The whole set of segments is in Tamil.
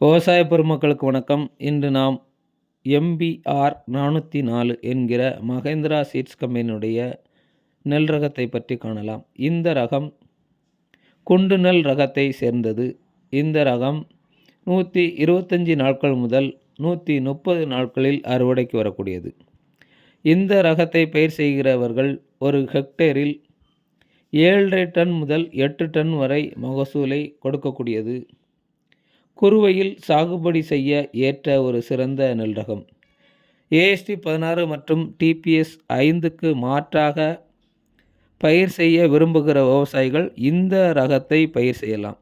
விவசாய பெருமக்களுக்கு வணக்கம். இன்று நாம் எம்பிஆர் நானூற்றி நாலு என்கிற மகேந்திரா சீட்ஸ் கம்பெனியுடைய நெல் ரகத்தை பற்றி காணலாம். இந்த ரகம் குண்டு நெல் ரகத்தை சேர்ந்தது. இந்த ரகம் நூற்றி இருபத்தஞ்சி நாட்கள் முதல் நூற்றி முப்பது நாட்களில் அறுவடைக்கு வரக்கூடியது. இந்த ரகத்தை பயிர் செய்கிறவர்கள் ஒரு ஹெக்டேரில் ஏழரை டன் முதல் எட்டு டன் வரை மகசூலை கொடுக்கக்கூடியது. குறுவையில் சாகுபடி செய்ய ஏற்ற ஒரு சிறந்த நெல் ரகம் ஏஎஸ்டி பதினாறு மற்றும் டிபிஎஸ் ஐந்துக்கு மாற்றாக பயிர் செய்ய விரும்புகிற விவசாயிகள் இந்த ரகத்தை பயிர் செய்யலாம்.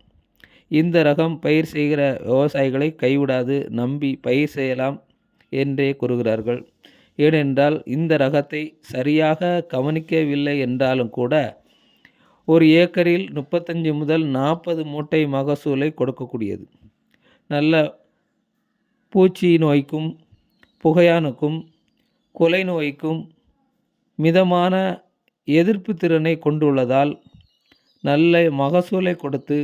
இந்த ரகம் பயிர் செய்கிற விவசாயிகளை கைவிடாது நம்பி பயிர் செய்யலாம் என்றே கூறுகிறார்கள். ஏனென்றால் இந்த ரகத்தை சரியாக கவனிக்கவில்லை என்றாலும் கூட ஒரு ஏக்கரில் முப்பத்தஞ்சு முதல் நாற்பது மூட்டை மகசூலை கொடுக்கக்கூடியது. நல்ல பூச்சி நோய்க்கும் புகையானுக்கும் கொலை நோய்க்கும் மிதமான எதிர்ப்பு திறனை கொண்டுள்ளதால் நல்ல மகசூலை கொடுத்து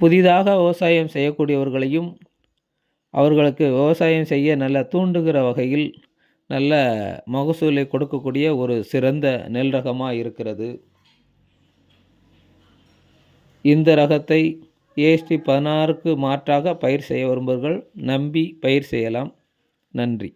புதிதாக விவசாயம் செய்யக்கூடியவர்களையும் அவர்களுக்கு விவசாயம் செய்ய நல்ல தூண்டுகிற வகையில் நல்ல மகசூலை கொடுக்கக்கூடிய ஒரு சிறந்த நெல் ரகமாக இருக்கிறது. இந்த ரகத்தை ஏஎஸ்டி பதினாறுக்கு மாற்றாக பயிர் செய்ய விரும்புவர்கள் நம்பி பயிர் செய்யலாம். நன்றி.